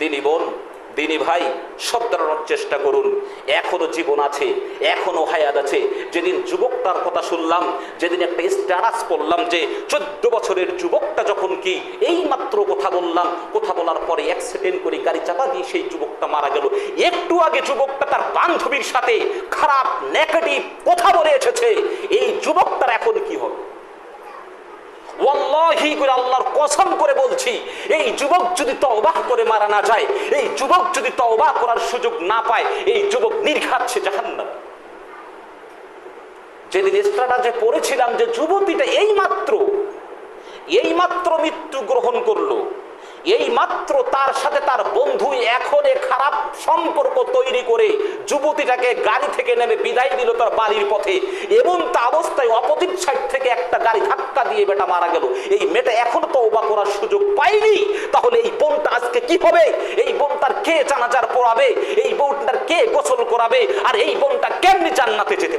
দিনী বোন, দিনী ভাই, সব দাঁড়ানোর চেষ্টা করুন। এখনও জীবন আছে, এখনও হায়াত আছে। যেদিন যুবকটার কথা শুনলাম, যেদিন একটা স্ট্যাটাস পড়লাম যে চোদ্দ বছরের যুবকটা যখন কি এই মাত্র কথা বললাম, কথা বলার পরে অ্যাক্সিডেন্ট করে গাড়ি চাপা দিয়ে সেই যুবকটা মারা গেল। একটু আগে যুবকটা তার বান্ধবীর সাথে খারাপ নেগেটিভ কথা বলে এসেছে। এই যুবকটার এখন কি হবে? আল্লাহর কসম করে বলছি এই যুবক যদি তওবাহ করে মারা না যায়, এই যুবক যদি তওবাহ করার সুযোগ না পায়, এই যুবক নির্ঘাত সে জাহান্নাম। যেদিন স্ট্রাটাজে পড়েছিলাম যে যুবতীটা এই মাত্র এই মাত্র মৃত্যু গ্রহণ করল এই মাত্র তার সাথে তার বন্ধু এখন খারাপ সম্পর্ক তৈরি করে যুবতীটাকে গাড়ি থেকে নেমে বিদায় দিল তার বাড়ির পথে। এবং তা অবস্থায় একটা গাড়ি ধাক্কা দিয়ে বেটা মারা গেল। এই মেয়েটা এখন তো ওবা করার সুযোগ পাইনি তাহলে এই বোনটা আজকে কি হবে? এই বোনটার কে জানাজার পড়াবে? এই বোনটার কে গোসল করাবে? আর এই বোনটা কেমনি জান্নাতে যেতে